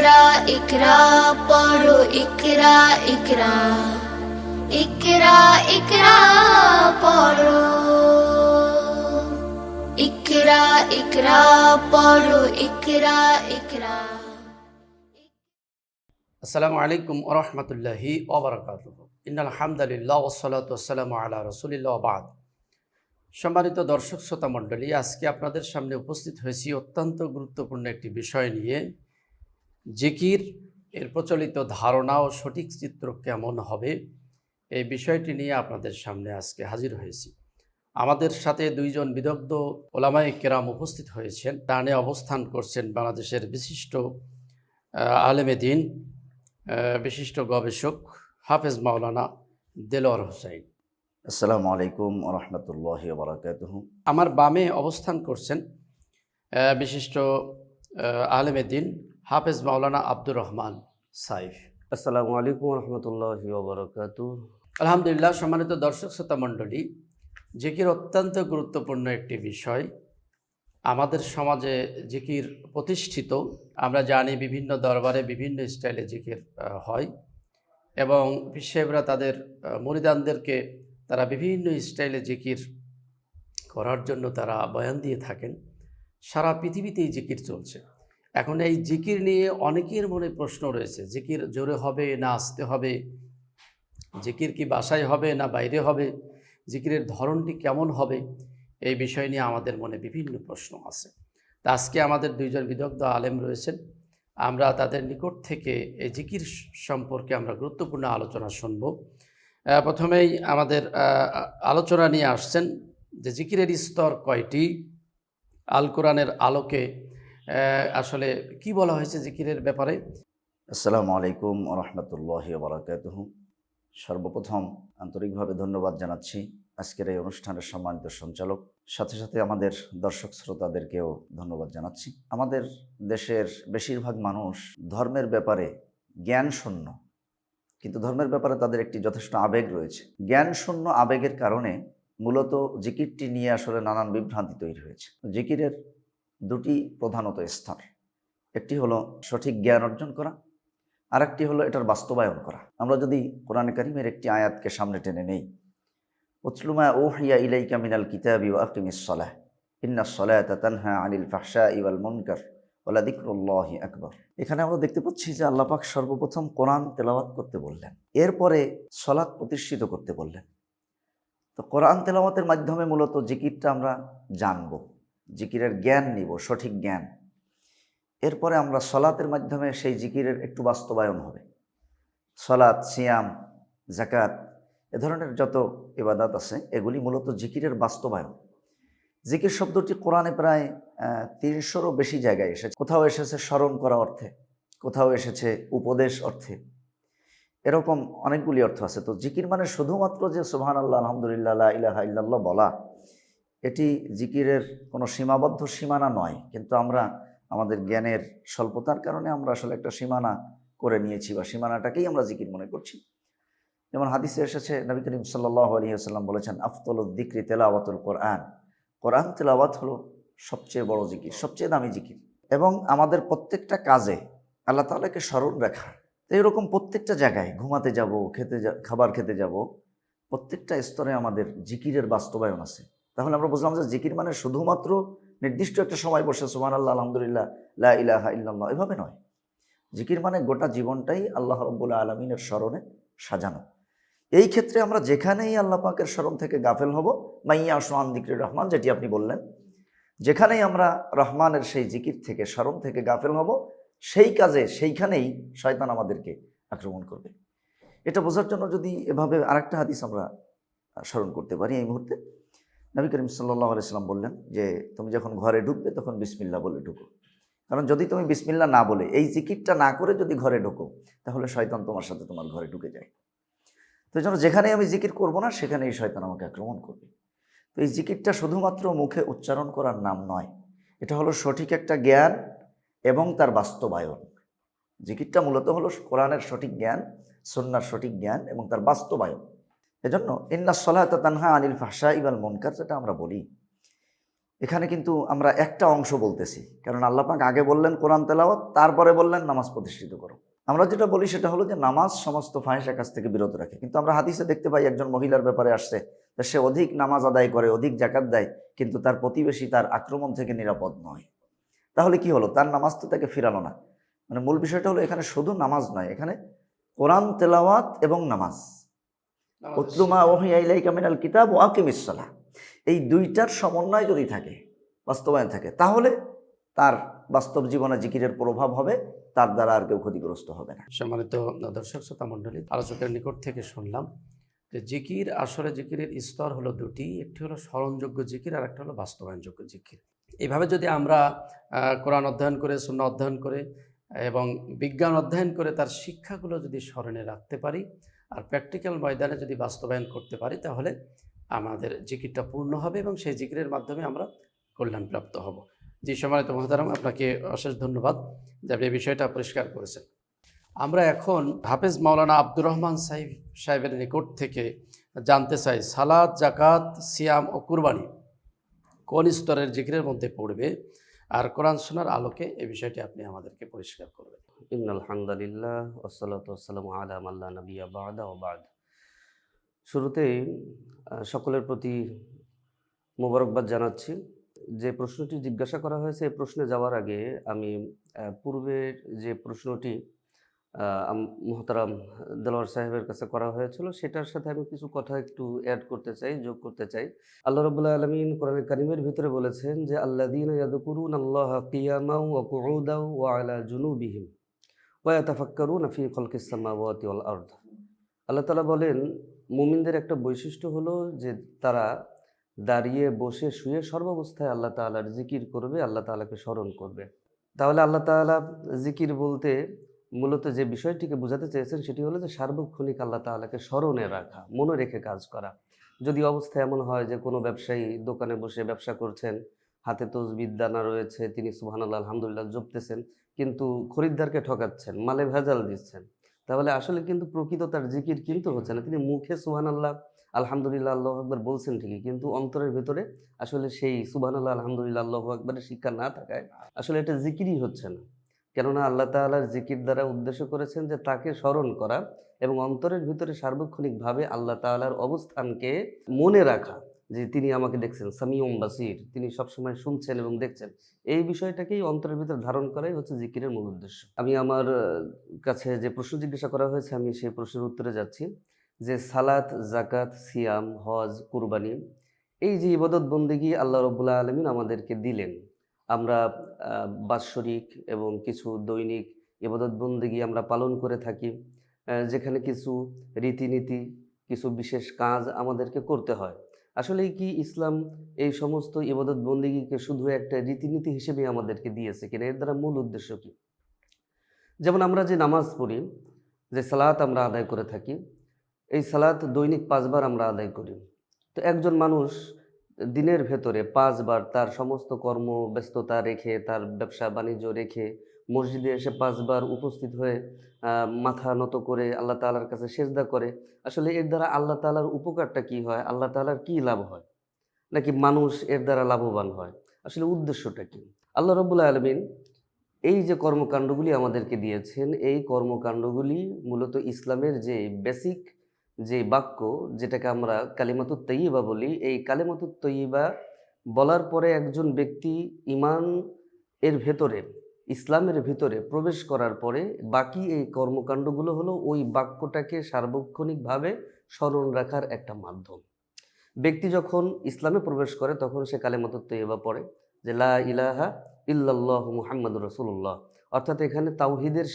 ইকরা ইকরা, পড়ো ইকরা ইকরা। ইকরা ইকরা, পড়ো। ইকরা ইকরা, পড়ো, ইকরা ইকরা। আসসালামু আলাইকুম ওরহমতুল্লাহি ওবরাকাত ইন্নাল হামদালিল্লাহ ওসলাত ওসালাম আলা রসুলিল্লাহ বাদ। সম্মানিত দর্শক, শ্রোতা মণ্ডলী, আজকে আপনাদের সামনে উপস্থিত হয়েছি অত্যন্ত গুরুত্বপূর্ণ একটি বিষয় নিয়ে। জিকির এর প্রচলিত ধারণা ও সঠিক চিত্র কেমন হবে এই বিষয়টি নিয়ে আপনাদের সামনে আজকে হাজির হয়েছি। আমাদের সাথে দুইজন বিদগ্ধ ওলামায় কেরাম উপস্থিত হয়েছেন। ডানে অবস্থান করছেন বাংলাদেশের বিশিষ্ট আলেমে দিন বিশিষ্ট গবেষক হাফেজ মাওলানা দেলোয়ার হোসাইন আসসালামু আলাইকুম রহমতুল্লাহ বারাকাতুহু আমার বামে অবস্থান করছেন বিশিষ্ট আলেমে দিন হাফেজ মাওলানা আব্দুর রহমান সাইফ। আসসালামু আলাইকুম রহমতুল্লাহি ওবরাকাতু আলহামদুলিল্লাহ সম্মানিত দর্শক শ্রোতা মণ্ডলী জিকির অত্যন্ত গুরুত্বপূর্ণ একটি বিষয়। আমাদের সমাজে জিকির প্রতিষ্ঠিত আমরা জানি বিভিন্ন দরবারে বিভিন্ন স্টাইলে জিকির হয় এবং সাহেবরা তাদের মরিদানদেরকে তারা বিভিন্ন স্টাইলে জিকির করার জন্য তারা বয়ান দিয়ে থাকেন। সারা পৃথিবীতেই জিকির চলছে। এখন এই জিকির নিয়ে অনেকের মনে প্রশ্ন রয়েছে, জিকির জোরে হবে না আসতে হবে? জিকির কি বাসায় হবে না বাইরে হবে? জিকিরের ধরনটি কেমন হবে? এই বিষয় নিয়ে আমাদের মনে বিভিন্ন প্রশ্ন আছে। তা আজকে আমাদের দুইজন বিদগ্ধ আলেম রয়েছেন। আমরা তাদের নিকট থেকে এই জিকির সম্পর্কে আমরা গুরুত্বপূর্ণ আলোচনা শুনব। প্রথমেই আমাদের আলোচনা নিয়ে আসছেন যে জিকিরের স্তর কয়টি? আল কোরআনের আলোকে আসলে কি বলা হয়েছে জিকিরের ব্যাপারে? আসসালামু আলাইকুম রহমতুল্লাহ বারাকাতুহু সর্বপ্রথম আন্তরিকভাবে ধন্যবাদ জানাচ্ছি আজকের এই অনুষ্ঠানের সম্মানিত সঞ্চালক। সাথে সাথে আমাদের দর্শক শ্রোতাদেরকেও ধন্যবাদ জানাচ্ছি। আমাদের দেশের বেশিরভাগ মানুষ ধর্মের ব্যাপারে জ্ঞান শূন্য কিন্তু ধর্মের ব্যাপারে তাদের একটি যথেষ্ট আবেগ রয়েছে। জ্ঞান শূন্য আবেগের কারণে মূলত জিকিরটি নিয়ে আসলে নানান বিভ্রান্তি তৈরি হয়েছে। জিকিরের দুটি প্রধানত স্তর। একটি হলো সঠিক জ্ঞান অর্জন করা আর একটি হলো এটার বাস্তবায়ন করা। আমরা যদি কোরআনে কারিমের একটি আয়াতকে সামনে টেনে নেই উতলুমা ওহিয়া ইলাইকা মিনাল কিতাবি ও আকিমিস সলাহ ইন্না সলায়াতা তানহা আনিল ফাহশা ইওয়াল মুনকার ওলা দিকরুল্লাহি আকবর। এখানে আমরা দেখতে পাচ্ছি যে আল্লাহ পাক সর্বপ্রথম কোরআন তেলাওয়াত করতে বললেন, এরপরে সলাৎ প্রতিষ্ঠিত করতে বললেন। তো কোরআন তেলাওয়াতের মাধ্যমে মূলত জিকিরটা আমরা জানব। জিকিরের জ্ঞান নিব, সঠিক জ্ঞান। এরপরে আমরা সলাতের মাধ্যমে সেই জিকিরের একটু বাস্তবায়ন হবে। সলাৎ, সিয়াম জাকাত এ ধরনের যত ইবাদাত আছে, এগুলি মূলত জিকিরের বাস্তবায়ন। জিকির শব্দটি কোরআনে প্রায় তিনশোরও বেশি জায়গায় এসেছে। কোথাও এসেছে স্মরণ করা অর্থে, কোথাও এসেছে উপদেশ অর্থে। এরকম অনেকগুলি অর্থ আছে। তো জিকির মানে শুধুমাত্র যে সুবহান আল্লাহ আলহামদুলিল্লাহ ইলাহা ইল্লাল্লাহ বলা এটি জিকিরের কোনো সীমাবদ্ধ সীমানা নয়, কিন্তু আমরা আমাদের জ্ঞানের স্বল্পতার কারণে আমরা আসলে একটা সীমানা করে নিয়েছি বা সীমানাটাকেই আমরা জিকির মনে করছি। যেমন হাদিসে এসেছে, নবী করিম সাল্লাহ আলী আসাল্লাম বলেছেন আফতল দিক্রি তেলাওয়াতুল কোরআন। কোরআন তেলাওয়াত হলো সবচেয়ে বড় জিকির, সবচেয়ে দামি জিকির। এবং আমাদের প্রত্যেকটা কাজে আল্লাহ তালাকে স্মরণ রাখা। তো এরকম প্রত্যেকটা জায়গায়, ঘুমাতে যাব, খেতে খাবার খেতে যাব, প্রত্যেকটা স্তরে আমাদের জিকিরের বাস্তবায়ন আছে। তাহলে আমরা বুঝলাম যে জিকির মানে শুধুমাত্র নির্দিষ্ট একটা সময় বসে সুমান আল্লাহ আলহামদুলিল্লাহ, লা ইলাহা ইল্লাল্লাহ, এভাবে নয়। জিকির মানে গোটা জীবনটাই আল্লাহ রব্বুল্লা আলমিনের স্মরণে সাজানো। এই ক্ষেত্রে আমরা যেখানেই আল্লাহ পাকের স্মরণ থেকে গাফেল হব, মাইয়া সোহান দিকির রহমান, যেটি আপনি বললেন, যেখানেই আমরা রহমানের সেই জিকির থেকে, স্মরণ থেকে গাফেল হব, সেই কাজে, সেইখানেই শয়তান আমাদেরকে আক্রমণ করবে। এটা বোঝার জন্য যদি এভাবে আরেকটা হাদিস আমরা স্মরণ করতে পারি এই মুহূর্তে। নবী করিম সাল্লাহ আলাইসাল্লাম বললেন যে, তুমি যখন ঘরে ঢুকবে, তখন বিসমিল্লা বলে ঢুকো। কারণ যদি তুমি বিসমিল্লা না বলে, এই জিকিরটা না করে যদি ঘরে ঢোকো, তাহলে শয়তান তোমার সাথে তোমার ঘরে ঢুকে যায়। তো এই জন্য যেখানেই আমি জিকির করব না, সেখানেই শয়তান আমাকে আক্রমণ করবে। তো এই জিকিরটা শুধুমাত্র মুখে উচ্চারণ করার নাম নয়, এটা হলো সঠিক একটা জ্ঞান এবং তার বাস্তবায়ন। জিকিরটা মূলত হলো কোরআনের সঠিক জ্ঞান সন্ন্যার সঠিক জ্ঞান এবং তার বাস্তবায়ন। এজন্য ইন্না সলাত তানহা আনিল ফাহসা ইবাল মনকার, যেটা আমরা বলি। এখানে কিন্তু আমরা একটা অংশ বলতেছি, কারণ আল্লাহ পাক আগে বললেন কোরআন তেলাওয়াত, তারপরে বললেন নামাজ প্রতিষ্ঠিত করো। আমরা যেটা বলি সেটা হলো যে নামাজ সমস্ত ফাহিসা কাছ থেকে বিরত রাখে। কিন্তু আমরা হাদিসে দেখতে পাই একজন মহিলার ব্যাপারে আসছে সে অধিক নামাজ আদায় করে, অধিক জাকাত দেয়, কিন্তু তার প্রতিবেশী তার আক্রমণ থেকে নিরাপদ নয়। তাহলে কি হলো? তার নামাজ তো তাকে ফিরালো না। মানে মূল বিষয়টা হলো এখানে শুধু নামাজ নয়, এখানে কোরআন তেলাওয়াত এবং নামাজ। উতলুমা ওহিয়াইলাই কামিনাল কিতাব ও আকিমিসালা এই দুইটার সমন্বয় যদি থাকে বাস্তবায়ন থাকে তাহলে তার বাস্তব জীবনে জিকিরের প্রভাব হবে তার দ্বারা আর কেউ ক্ষতিগ্রস্ত হবে না। সম্মানিত দর্শক শ্রোতা মণ্ডলী আলোচকের নিকট থেকে শুনলাম যে জিকির আসলে জিকিরের স্তর হলো দুটি একটি হলো স্মরণযোগ্য জিকির আর একটা হলো বাস্তবায়নযোগ্য জিকির। এভাবে যদি আমরা কোরআন অধ্যয়ন করে শূন্য অধ্যয়ন করে এবং বিজ্ঞান অধ্যয়ন করে তার শিক্ষাগুলো যদি স্মরণে রাখতে পারি আর প্র্যাকটিক্যাল ময়দানে যদি বাস্তবায়ন করতে পারি, তাহলে আমাদের জিকিরটা পূর্ণ হবে এবং সেই জিকিরের মাধ্যমে আমরা কল্যাণপ্রাপ্ত হব। জি, সম্মানিত মহতারাম, আপনাকে অশেষ ধন্যবাদ যে আপনি এই বিষয়টা পরিষ্কার করেছেন। আমরা এখন হাফেজ মাওলানা আব্দুর রহমান সাহেব, সাহেবের নিকট থেকে জানতে চাই সালাদ জাকাত সিয়াম ও কুরবানি কোন স্তরের জিকিরের মধ্যে পড়বে? আর কোরআন শোনার আলোকে এই বিষয়টি আপনি আমাদেরকে পরিষ্কার করবেন। ইন আলহামদুলিল্লাহ ওসালাত ওসালাম আলাম আল্লাহ নবিয়া বাদা ও বাদ। শুরুতেই সকলের প্রতি মোবারকবাদ জানাচ্ছি। যে প্রশ্নটি জিজ্ঞাসা করা হয়েছে, এই প্রশ্নে যাওয়ার আগে আমি পূর্বের যে প্রশ্নটি মোহতারাম দেলোয়ার সাহেবের কাছে করা হয়েছিল। সেটার সাথে আমি কিছু কথা একটু অ্যাড করতে চাই, যোগ করতে চাই। আল্লাহ রবুল্লাহ আলমিন কোরআন কারিমের ভিতরে বলেছেন যে আল্লাহ দিন ইয়াদকুরুন আল্লাহ কিয়ামাউ ও কুউদাউ ও আলা জুনুবিহিম ওয়াতাফাক্কারুন ফি খলকিস সামাওয়াতি ওয়াল আরদ। আল্লাহ তালা বলেন, মুমিনদের একটা বৈশিষ্ট্য হলো যে, তারা দাঁড়িয়ে বসে শুয়ে সর্বাবস্থায় আল্লাহ তাআলার জিকির করবে, আল্লাহ তাআলাকে স্মরণ করবে। তাহলে আল্লাহ তাআলা জিকির বলতে মূলত যে বিষয়টিকে বোঝাতে চেয়েছেন সেটি হলো যে সার্বক্ষণিক আল্লাহ তাআলাকে স্মরণে রাখা, মনে রেখে কাজ করা। যদি অবস্থা এমন হয় যে কোনো ব্যবসায়ী দোকানে বসে ব্যবসা করছেন, হাতে তসবিদ দানা রয়েছে, তিনি সুবহানাল্লাহ, আলহামদুলিল্লাহ জপতেছেন, কিন্তু খরিদ্দারকে ঠকাচ্ছেন, মালে ভেজাল দিচ্ছেন, তাহলে আসলে কিন্তু প্রকৃত তার জিকির কিন্তু হচ্ছে না। তিনি মুখে সুবহানাল্লাহ, আলহামদুলিল্লাহ, আল্লাহ আকবর বলছেন ঠিকই, কিন্তু অন্তরের ভেতরে আসলে সেই সুবহানাল্লাহ, আলহামদুলিল্লাহ, আল্লাহ আকবরের শিক্ষা না থাকায় আসলে এটা জিকিরই হচ্ছে না। কেননা আল্লাহ তাআলার জিকির দ্বারা উদ্দেশ্য করেছেন যে তাকে স্মরণ করা এবং অন্তরের ভিতরে সার্বক্ষণিকভাবে আল্লাহ তাআলার অবস্থানকে মনে রাখা, যে তিনি আমাকে দেখছেন, সামিউম বাসির, তিনি সবসময় শুনছেন এবং দেখছেন। এই বিষয়টাকেই অন্তরের ভিতরে ধারণ করাই হচ্ছে জিকিরের মূল উদ্দেশ্য। আমি আমার কাছে যে প্রশ্ন জিজ্ঞাসা করা হয়েছে, আমি সেই প্রশ্নের উত্তরে যাচ্ছি, যে সালাত জাকাত সিয়াম, হজ, কুরবানি, এই যে ইবাদত বন্দিগি আল্লাহ রবুল্লাহ আলমিন আমাদেরকে দিলেন আমরা বাৎসরিক এবং কিছু দৈনিক ইবাদত বন্দিগি আমরা পালন করে থাকি যেখানে কিছু রীতিনীতি, কিছু বিশেষ কাজ আমাদেরকে করতে হয়। আসলে কি ইসলাম এই সমস্ত ইবাদত বন্দিগিকে শুধু একটা রীতিনীতি হিসেবে আমাদেরকে দিয়েছে কিনা? এর দ্বারা মূল উদ্দেশ্য কি? যেমন আমরা যে নামাজ পড়ি, যে সালাত আমরা আদায় করে থাকি, এই সালাত দৈনিক পাঁচবার আমরা আদায় করি। তো একজন মানুষ দিনের ভেতরে পাঁচবার তার সমস্ত কর্ম ব্যস্ততা রেখে, তার ব্যবসা বাণিজ্য রেখে মসজিদে এসে পাঁচবার উপস্থিত হয়ে মাথা নত করে আল্লাহ তালার কাছে সেজদা করে। আসলে এর দ্বারা আল্লাহ তালার উপকারটা কি হয়? আল্লাহ তালার কি লাভ হয়? নাকি মানুষ এর দ্বারা লাভবান হয়? আসলে উদ্দেশ্যটা কি? আল্লাহ রবুল্লা আলমিন এই যে কর্মকাণ্ডগুলি আমাদেরকে দিয়েছেন, এই কর্মকাণ্ডগুলি মূলত ইসলামের যে বেসিক যে বাক্য যেটাকে আমরা কালিমাতুত তৈবা বলি, এই কালিমাতুত তৈবা বলার পরে একজন ব্যক্তি ইমান এর ভেতরে, ইসলামের ভিতরে প্রবেশ করার পরে বাকি এই কর্মকাণ্ডগুলো হলো ওই বাক্যটাকে সার্বক্ষণিকভাবে স্মরণ রাখার একটা মাধ্যম। ব্যক্তি যখন ইসলামে প্রবেশ করে তখন সে কালেমাতুত তৈবা পড়ে যে লা ইলাহা ইল্লাল্লাহ মুহাম্মদ রসুল্লাহ অর্থাৎ এখানে তাওহিদের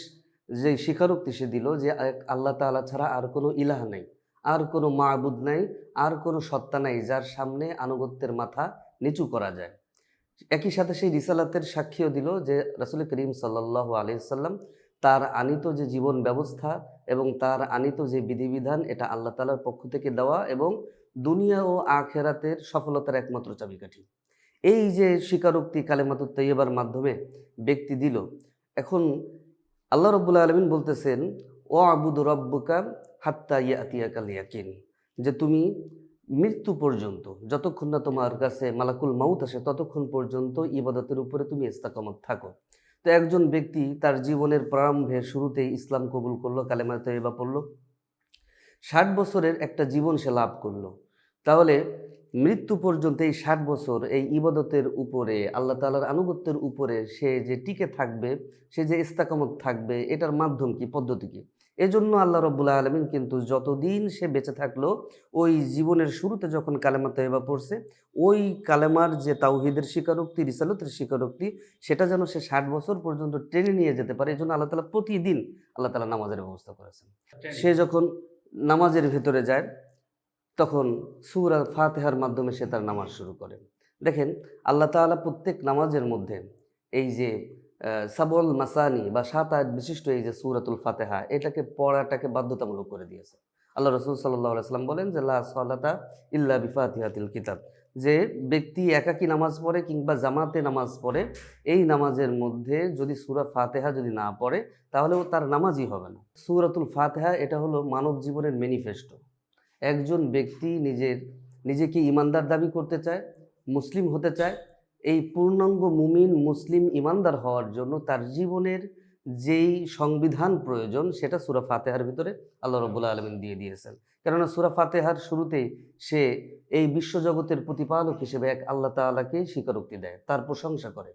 যে স্বীকারোক্তি সে দিল যে আল্লাহ তাআলা ছাড়া আর কোনো ইলাহ নাই, আর কোনো মাহবুদ নাই, আর কোনো সত্তা নাই যার সামনে আনুগত্যের মাথা নিচু করা যায়। একই সাথে সেই রিসালাতের সাক্ষীও দিল যে, রাসুল করিম সাল্লাহ আলিয়াল্লাম তার আনিত যে জীবন ব্যবস্থা এবং তার আনিত যে বিধিবিধান, এটা আল্লাহ তালার পক্ষ থেকে দেওয়া এবং দুনিয়া ও আখেরাতের সফলতার একমাত্র চাবিকাঠি। এই যে স্বীকারোক্তি কালেমাতুত তৈবার মাধ্যমে ব্যক্তি দিল, এখন আল্লাহ রব্বুল্লা আলমিন বলতেছেন ও আবুদ রব্বুকা হাত্তা ইয়াতিয়া কাল ইয়াকিন যে তুমি মৃত্যু পর্যন্ত, যতক্ষণ না তোমার কাছে মালাকুল মাউত আসে, ততক্ষণ পর্যন্ত ইবাদতের উপরে তুমি ইস্তাকামত থাকো। তো একজন ব্যক্তি তার জীবনের প্রারম্ভে শুরুতেই ইসলাম কবুল করল কালেমা তৈবা পড়ল, ষাট বছরের একটা জীবন সে লাভ করল। তাহলে মৃত্যু পর্যন্ত এই ষাট বছর এই ইবাদতের উপরে, আল্লাহ তালার আনুগত্যের উপরে সে যে টিকে থাকবে, সে যে ইস্তাকামত থাকবে, এটার মাধ্যম কি, পদ্ধতি কি? এজন্য আল্লাহ রব্বুল্লাহ আলমিন কিন্তু যতদিন সে বেঁচে থাকল, ওই জীবনের শুরুতে যখন কালেমা তৈবা পড়ছে, ওই কালেমার যে তাওহিদের স্বীকারোক্তি, রিসালতের স্বীকারোক্তি, সেটা যেন সে ষাট বছর পর্যন্ত টেনে নিয়ে যেতে পারে এই জন্য আল্লাহ তালা প্রতিদিন আল্লাহ তালা নামাজের ব্যবস্থা করেছেন। সে যখন নামাজের ভেতরে যায় তখন সুরা ফাতেহার মাধ্যমে সে তার নামাজ শুরু করে। দেখেন, আল্লাহ তাআলা প্রত্যেক নামাজের মধ্যে এই যে সাবল মাসানি বা সাত আয়াত বিশিষ্ট এই যে সুরাতুল ফাতেহা, এটাকে পড়াটাকে বাধ্যতামূলক করে দিয়েছে। আল্লাহ রসুল সাল্লাহ সাল্লাম বলেন যে, লা সালাতা ইল্লা বিফাতিহাতিল কিতাব। যে ব্যক্তি একাকী নামাজ পড়ে কিংবা জামাতে নামাজ পড়ে, এই নামাজের মধ্যে যদি সুরা ফাতেহা যদি না পড়ে, তাহলেও তার নামাজই হবে না। সুরাতুল ফাতেহা, এটা হলো মানব জীবনের ম্যানিফেস্টো। একজন ব্যক্তি নিজের, নিজেকে ইমানদার দাবি করতে চায়, মুসলিম হতে চায়, এই পূর্ণাঙ্গ মুমিন, মুসলিম ইমানদার হওয়ার জন্য তার জীবনের যেই সংবিধান প্রয়োজন, সেটা সুরা ফাতেহার ভিতরে আল্লাহ রবুল্লা আলমিন দিয়ে দিয়েছেন। কেননা সুরা ফাতেহার শুরুতেই সে এই বিশ্বজগতের প্রতিপালক হিসেবে এক আল্লাহ তাআলাকে স্বীকারোক্তি দেয়, তার প্রশংসা করে,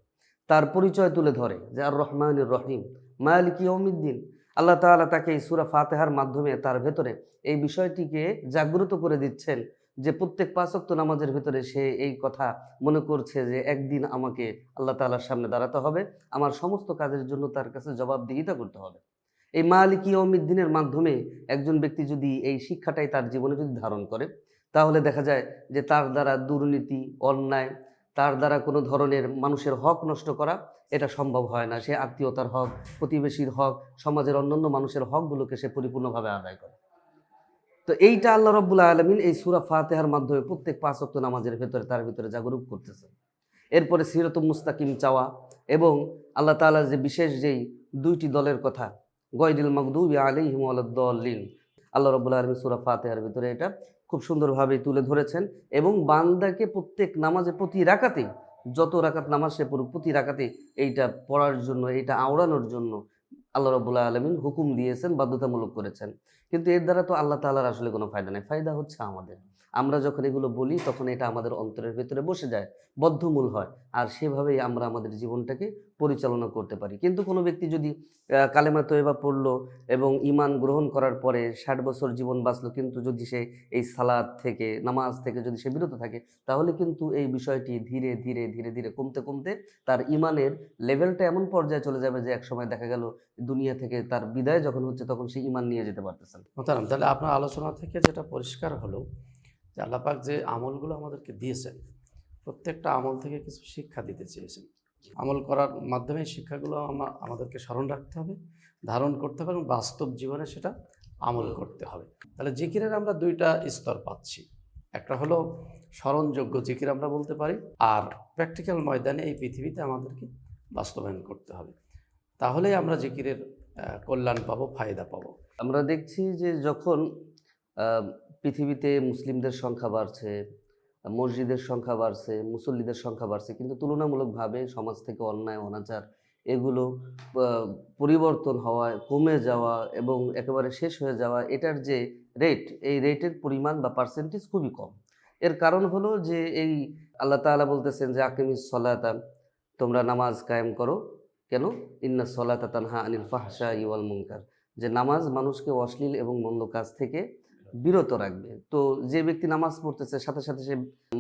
তার পরিচয় তুলে ধরে যে আর রহমানুর রহিম, মালিক ইয়মিদ্দিন আল্লাহ তাআলা তাকে এই সুরা ফাতেহার মাধ্যমে তার ভেতরে এই বিষয়টিকে জাগ্রত করে দিচ্ছেন যে প্রত্যেক পাঁচক্ত নামাজের ভেতরে সে এই কথা মনে করছে যে একদিন আমাকে আল্লাহ তাআলার সামনে দাঁড়াতে হবে, আমার সমস্ত কাজের জন্য তার কাছে জবাবদিহিতা করতে হবে। এই মালিকি দিনের মাধ্যমে একজন ব্যক্তি যদি এই শিক্ষাটাই তার জীবনে যদি ধারণ করে, তাহলে দেখা যায় যে তার দ্বারা দুর্নীতি, অন্যায় তার দ্বারা কোনো ধরনের মানুষের হক নষ্ট করা, এটা সম্ভব হয় না। সে আত্মীয়তার হক, প্রতিবেশীর হক, সমাজের অন্যান্য মানুষের হকগুলোকে সে পরিপূর্ণভাবে আদায় করে। তো এইটা আল্লাহ রব্বুল আলমিন এই সুরা ফাতেহার মাধ্যমে প্রত্যেক পাঁচ অক্ত নামাজের ভেতরে, তার ভিতরে জাগরুক করতেছে। এরপরে সিরত মুস্তাকিম চাওয়া এবং আল্লাহ তাআলার যে বিশেষ যেই দুইটি দলের কথা গয়দিল মকদুবি আলিহিম আলাদ্দলিন আল্লাহ রব্বুল আলমিন সুরা ফাতেহার ভিতরে এটা খুব সুন্দরভাবে তুলে ধরেছেন এবং বান্দাকে প্রত্যেক নামাজে প্রতি রাখাতে যত রাকাত নামাজ সে পড়ুক, প্রতি রাকাতে এইটা পড়ার জন্য, এইটা আওড়ানোর জন্য আল্লাহ রবুল্লাহ আলমিন হুকুম দিয়েছেন, বাধ্যতামূলক করেছেন। কিন্তু এর দ্বারা তো আল্লাহ তাল্লাহার আসলে কোনো ফায়দা নেই। ফায়দা হচ্ছে আমাদের। আমরা যখন এগুলো বলি, তখন এটা আমাদের অন্তরের ভেতরে বসে যায়, বদ্ধমূল হয় আর সেভাবেই আমরা আমাদের জীবনটাকে পরিচালনা করতে পারি কিন্তু কোনো ব্যক্তি যদি কালেমা তৈবা পড়ল এবং ইমান গ্রহণ করার পরে ষাট বছর জীবন বাঁচলো, কিন্তু যদি সে এই সালাদ থেকে, নামাজ থেকে যদি সে বিরত থাকে, তাহলে কিন্তু এই বিষয়টি ধীরে ধীরে ধীরে ধীরে কমতে কমতে তার ইমানের লেভেলটা এমন পর্যায়ে চলে যাবে যে একসময় দেখা গেল দুনিয়া থেকে তার বিদায় যখন হচ্ছে, তখন সে ইমান নিয়ে যেতে পারতেছে না। মোতারাম তাহলে আপনার আলোচনা থেকে যেটা পরিষ্কার হলো আল্লাপাক যে আমলগুলো আমাদেরকে দিয়েছেন, প্রত্যেকটা আমল থেকে কিছু শিক্ষা দিতে চেয়েছেন। আমল করার মাধ্যমে শিক্ষাগুলো আমা- আমাদেরকে স্মরণ রাখতে হবে, ধারণ করতে হবে এবং বাস্তব জীবনে সেটা আমল করতে হবে। তাহলে জিকিরের আমরা দুইটা স্তর পাচ্ছি। একটা হলো স্মরণযোগ্য জিকির আমরা বলতে পারি, আর প্র্যাকটিক্যাল ময়দানে এই পৃথিবীতে আমাদেরকে বাস্তবায়ন করতে হবে। তাহলেই আমরা জিকিরের কল্যাণ পাবো, ফায়দা পাবো। আমরা দেখছি যে যখন পৃথিবীতে মুসলিমদের সংখ্যা বাড়ছে, মসজিদের সংখ্যা বাড়ছে, মুসল্লিদের সংখ্যা বাড়ছে, কিন্তু তুলনামূলকভাবে সমাজ থেকে অন্যায়, অনাচার এগুলো পরিবর্তন হওয়া, কমে যাওয়া এবং একেবারে শেষ হয়ে যাওয়া, এটার যে রেট এই রেটের পরিমাণ বা পার্সেন্টেজ খুবই কম। এর কারণ হলো যে এই আল্লাহ তাআলা বলতেছেন যে, আকিমিস সলাতা, তোমরা নামাজ কায়েম করো। কেন? ইন্না সলাতা তানহা আনিল ফাহশা ইওয়াল মুনকার। যে নামাজ মানুষকে অশ্লীল এবং মন্দ কাজ থেকে বিরত রাখবে। তো যে ব্যক্তি নামাজ পড়তেছে, সাথে সাথে সে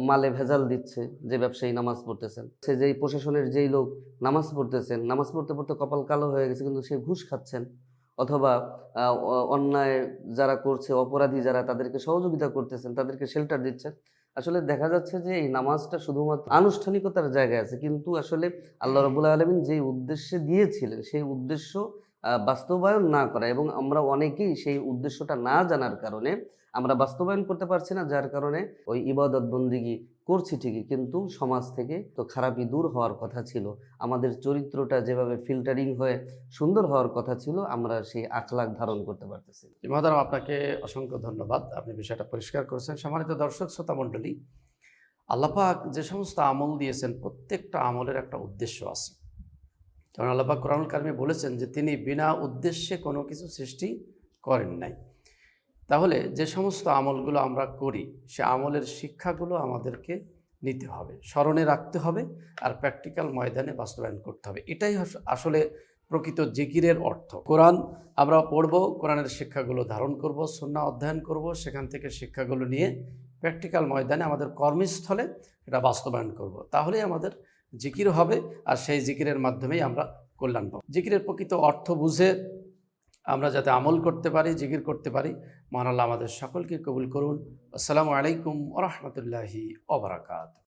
মালে ভেজাল দিচ্ছে, যে ব্যবসায়ী নামাজ পড়তেছেন। সে যেই প্রশাসনের যেই লোক নামাজ পড়তেছেন, নামাজ পড়তে পড়তে কপাল কালো হয়ে গেছে, কিন্তু সে ঘুষ খাচ্ছেন অথবা অন্যায় যারা করছে, অপরাধী যারা, তাদেরকে সহযোগিতা করতেছেন, তাদেরকে শেল্টার দিচ্ছেন। আসলে দেখা যাচ্ছে যে এই নামাজটা শুধুমাত্র আনুষ্ঠানিকতার জায়গায় আছে, কিন্তু আসলে আল্লাহ রবুল্লা আলমিন যেই উদ্দেশ্যে দিয়েছিলেন, সেই উদ্দেশ্য বাস্তবায়ন না করা এবং আমরা অনেকেই সেই উদ্দেশ্যটা না জানার কারণে আমরা বাস্তবায়ন করতে পারছি না, যার কারণে ওই ইবাদত বন্দিগি করছি ঠিকই, কিন্তু সমাজ থেকে তো খারাপই দূর হওয়ার কথা ছিল। আমাদের চরিত্রটা যেভাবে ফিল্টারিং হয়ে সুন্দর হওয়ার কথা ছিল, আমরা সেই আখলাখ ধারণ করতে পারতেছি না। মহাদারাম আপনাকে অসংখ্য ধন্যবাদ। আপনি বিষয়টা পরিষ্কার করেছেন। সম্মানিত দর্শক, শ্রোতা মণ্ডলী, আল্লাপাক যে সমস্ত আমল দিয়েছেন, প্রত্যেকটা আমলের একটা উদ্দেশ্য আছে। কারণ আল্লাপাক কোরআনুল কারিমে বলেছেন যে তিনি বিনা উদ্দেশ্যে কোনো কিছু সৃষ্টি করেন নাই। তাহলে যে সমস্ত আমলগুলো আমরা করি সে আমলের শিক্ষাগুলো আমাদেরকে নিতে হবে স্মরণে রাখতে হবে আর প্র্যাকটিক্যাল ময়দানে বাস্তবায়ন করতে হবে। এটাই আসলে প্রকৃত জিকিরের অর্থ। কোরআন আমরা পড়ব কোরআনের শিক্ষাগুলো ধারণ করব সন্না অধ্যয়ন করব সেখান থেকে শিক্ষাগুলো নিয়ে প্র্যাকটিক্যাল ময়দানে আমাদের কর্মস্থলে এটা বাস্তবায়ন করব। তাহলেই আমাদের জিকির হবে আর সেই জিকিরের মাধ্যমেই আমরা কল্যাণ পাবো। জিকিরের প্রকৃত অর্থ বুঝে আমরা যাতে আমল করতে পারি, জিকির করতে পারি, মহান আল্লাহ আমাদের সকলকে কবুল করুন। আসসালামু আলাইকুম রহমতুল্লাহি ওবরাকাত